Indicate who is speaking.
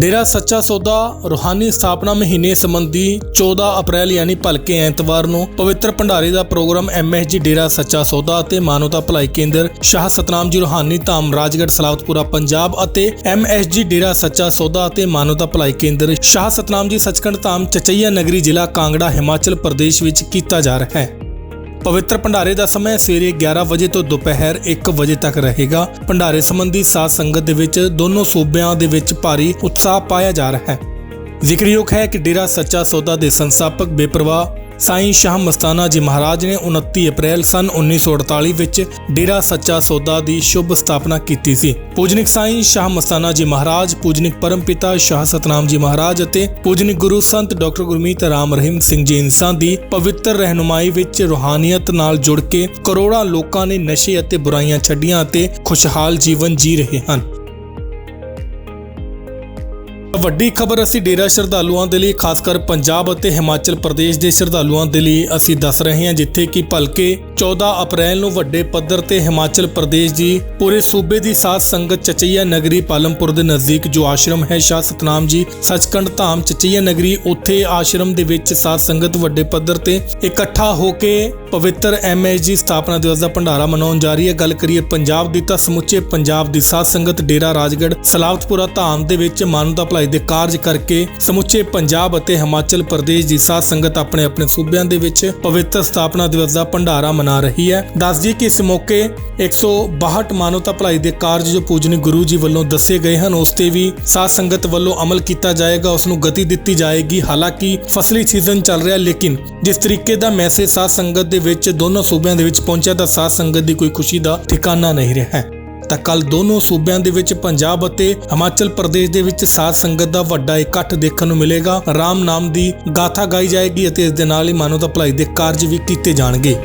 Speaker 1: ਡੇਰਾ ਸੱਚਾ ਸੌਦਾ ਰੂਹਾਨੀ ਸਥਾਪਨਾ ਮਹੀਨੇ ਸੰਬੰਧੀ 14 ਅਪ੍ਰੈਲ ਯਾਨੀ ਭਲਕੇ ਐਤਵਾਰ ਨੂੰ ਪਵਿੱਤਰ ਭੰਡਾਰੇ ਦਾ ਪ੍ਰੋਗਰਾਮ ਐਮਐਸਜੀ ਡੇਰਾ ਸੱਚਾ ਸੌਦਾ ਅਤੇ ਮਾਨਵਤਾ ਭਲਾਈ ਕੇਂਦਰ ਸ਼ਾਹ ਸਤਨਾਮ ਜੀ ਰੂਹਾਨੀ ਧਾਮ ਰਾਜਗੜ੍ਹ ਸਲਾਵਤਪੁਰਾ ਪੰਜਾਬ ਅਤੇ ਐਮਐਸਜੀ ਡੇਰਾ ਸੱਚਾ ਸੌਦਾ ਅਤੇ ਮਾਨਵਤਾ ਭਲਾਈ ਕੇਂਦਰ ਸ਼ਾਹ ਸਤਨਾਮ ਜੀ ਸੱਚਖੰਡ ਧਾਮ ਚਚਈਆ ਨਗਰੀ ਜ਼ਿਲ੍ਹਾ ਕਾਂਗੜਾ, ਹਿਮਾਚਲ ਪ੍ਰਦੇਸ਼ ਵਿੱਚ ਕੀਤਾ ਜਾ ਰਿਹਾ ਹੈ। ਪਵਿੱਤਰ ਭੰਡਾਰੇ ਦਾ ਸਮਾਂ ਸਵੇਰੇ 11 ਵਜੇ ਤੋਂ ਦੁਪਹਿਰ 1 ਵਜੇ ਤੱਕ ਰਹੇਗਾ। ਭੰਡਾਰੇ ਸੰਬੰਧੀ ਸਾਧ ਸੰਗਤ ਦੇ ਵਿੱਚ ਦੋਨੋਂ ਸੂਬਿਆਂ ਦੇ ਵਿੱਚ ਭਾਰੀ ਉਤਸ਼ਾਹ ਪਾਇਆ ਜਾ ਰਿਹਾ ਹੈ। ਜ਼ਿਕਰਯੋਗ ਹੈ ਕਿ ਡੇਰਾ ਸੱਚਾ ਸੌਦਾ ਦੇ ਸੰਸਥਾਪਕ ਬੇਪਰਵਾਹ ਸਾਈਂ ਸ਼ਾਹ ਮਸਤਾਨਾ ਜੀ ਮਹਾਰਾਜ ਨੇ 29 ਅਪ੍ਰੈਲ ਸਨ 1948 ਵਿੱਚ ਡੇਰਾ ਸੱਚਾ ਸੌਦਾ ਦੀ ਸ਼ੁਭ ਸਥਾਪਨਾ ਕੀਤੀ ਸੀ। ਪੂਜਨਿਕ ਸਾਈਂ ਸ਼ਾਹ ਮਸਤਾਨਾ ਜੀ ਮਹਾਰਾਜ, ਪੂਜਨਿਕ ਪਰਮਪਿਤਾ ਸ਼ਾਹ ਸਤਨਾਮ ਜੀ ਮਹਾਰਾਜ ਅਤੇ ਪੂਜਨਿਕ ਗੁਰੂ ਸੰਤ ਡਾਕਟਰ ਗੁਰਮੀਤ ਰਾਮ ਰਹੀਮ ਸਿੰਘ ਜੀ ਇਨਸਾਨ ਦੀ ਪਵਿੱਤਰ ਰਹਿਨੁਮਾਈ ਵਿੱਚ ਰੂਹਾਨੀਅਤ ਨਾਲ ਜੁੜ ਕੇ ਕਰੋੜਾਂ ਲੋਕਾਂ ਨੇ ਨਸ਼ੇ ਅਤੇ ਬੁਰਾਈਆਂ ਛੱਡੀਆਂ ਅਤੇ ਖੁਸ਼ਹਾਲ ਜੀਵਨ ਜੀ ਰਹੇ ਹਨ। ਵੱਡੀ ਖਬਰ ਅਸੀਂ ਡੇਰਾ ਸ਼ਰਧਾਲੂਆਂ ਦੇ ਲਈ ਖਾਸ ਕਰ ਪੰਜਾਬ ਅਤੇ ਹਿਮਾਚਲ ਪ੍ਰਦੇਸ਼ ਦੇ ਸ਼ਰਧਾਲੂਆਂ ਦੇ ਲਈ ਅਸੀਂ ਦੱਸ ਰਹੇ ਹਾਂ, ਜਿੱਥੇ ਕਿ ਭਲਕੇ 14 ਅਪ੍ਰੈਲ ਨੂੰ ਵੱਡੇ ਪੱਧਰ ਤੇ ਹਿਮਾਚਲ ਪ੍ਰਦੇਸ਼ ਦੀ ਪੂਰੇ ਸੂਬੇ ਦੀ ਸਾਧ ਸੰਗਤ ਚਚਈਆ ਨਗਰੀ ਪਾਲਮਪੁਰ ਦੇ ਨਜ਼ਦੀਕ ਜੋ ਆਸ਼ਰਮ ਹੈ, ਸ਼ਾਹ ਸਤਨਾਮ ਜੀ ਸੱਚਖੰਡ ਧਾਮ ਚਚਈਆ ਨਗਰੀ, ਉੱਥੇ ਆਸ਼ਰਮ ਦੇ ਵਿੱਚ ਸਾਧ ਸੰਗਤ ਵੱਡੇ ਪੱਧਰ ਤੇ ਇਕੱਠਾ ਹੋ ਕੇ ਪਵਿੱਤਰ ਐਮਐਸਜੀ ਸਥਾਪਨਾ ਦਿਵਸ ਦਾ ਭੰਡਾਰਾ ਮਨਾਉਣ ਜਾ ਰਹੀ ਹੈ। ਗੱਲ ਕਰੀਏ ਪੰਜਾਬ ਦੀ ਤਾਂ ਸਮੁੱਚੇ ਪੰਜਾਬ ਦੀ ਸਾਧ ਸੰਗਤ ਡੇਰਾ ਰਾਜਗੜ੍ਹ, ਸਲਾਵਤਪੁਰਾ, ਧਾਮ ਦੇ ਵਿੱਚ ਮਾਨਵਤਾ ਭਲਾਈ ਦੇ ਕਾਰਜ ਕਰਕੇ ਸਮੁੱਚੇ ਪੰਜਾਬ ਅਤੇ ਹਿਮਾਚਲ ਪ੍ਰਦੇਸ਼ ਦੀ ਸਾਧ ਸੰਗਤ ਆਪਣੇ ਆਪਣੇ ਸੂਬਿਆਂ ਦੇ ਵਿੱਚ ਪਵਿੱਤਰ ਸਥਾਪਨਾ ਦਿਵਸ ਦਾ ਭੰਡਾਰਾ ਮਨਾ ਰਹੀ ਹੈ। ਦੱਸ ਦਈਏ ਕਿ ਇਸ ਮੌਕੇ 162 ਮਾਨਵਤਾ ਭਲਾਈ ਦੇ ਕਾਰਜ ਜੋ ਪੂਜਨੀ ਗੁਰੂ ਜੀ ਵੱਲੋਂ ਦੱਸੇ ਗਏ ਹਨ, ਉਸ ਤੇ ਵੀ ਸਾਧ ਸੰਗਤ ਵੱਲੋਂ ਅਮਲ ਕੀਤਾ ਜਾਏਗਾ, ਉਸ ਨੂੰ ਗਤੀ ਦਿੱਤੀ ਜਾਏਗੀ। ਹਾਲਾਂਕਿ ਫਸਲੀ ਸੀਜ਼ਨ ਚੱਲ ਰਿਹਾ, ਲੇਕਿਨ ਜਿਸ ਤਰੀਕੇ ਦਾ ਮੈਸੇਜ ਸਾਧ ਸੰਗਤ ਦੇ ਵਿੱਚ, ਦੋਨੋਂ ਸੂਬਿਆਂ ਦੇ ਵਿੱਚ ਪਹੁੰਚਿਆ ਤਾਂ ਸਾਧ ਸੰਗਤ ਦੀ ਕੋਈ ਖੁਸ਼ੀ ਦਾ ਠਿਕਾਣਾ ਨਹੀਂ ਰਿਹਾ ਤਾਂ ਕੱਲ ਦੋਨੋਂ ਸੂਬਿਆਂ ਦੇ ਵਿੱਚ ਪੰਜਾਬ ਅਤੇ ਹਿਮਾਚਲ ਪ੍ਰਦੇਸ਼ ਦੇ ਵਿੱਚ ਸਾਧ ਸੰਗਤ ਦਾ ਵੱਡਾ ਇਕੱਠ ਦੇਖਣ ਨੂੰ ਮਿਲੇਗਾ। ਰਾਮ ਨਾਮ ਦੀ ਗਾਥਾ ਗਾਈ ਜਾਏਗੀ ਅਤੇ ਇਸ ਦੇ ਨਾਲ ਹੀ ਮਾਨਵਤਾ ਭਲਾਈ ਦੇ ਕਾਰਜ ਵੀ ਕੀਤੇ ਜਾਣਗੇ।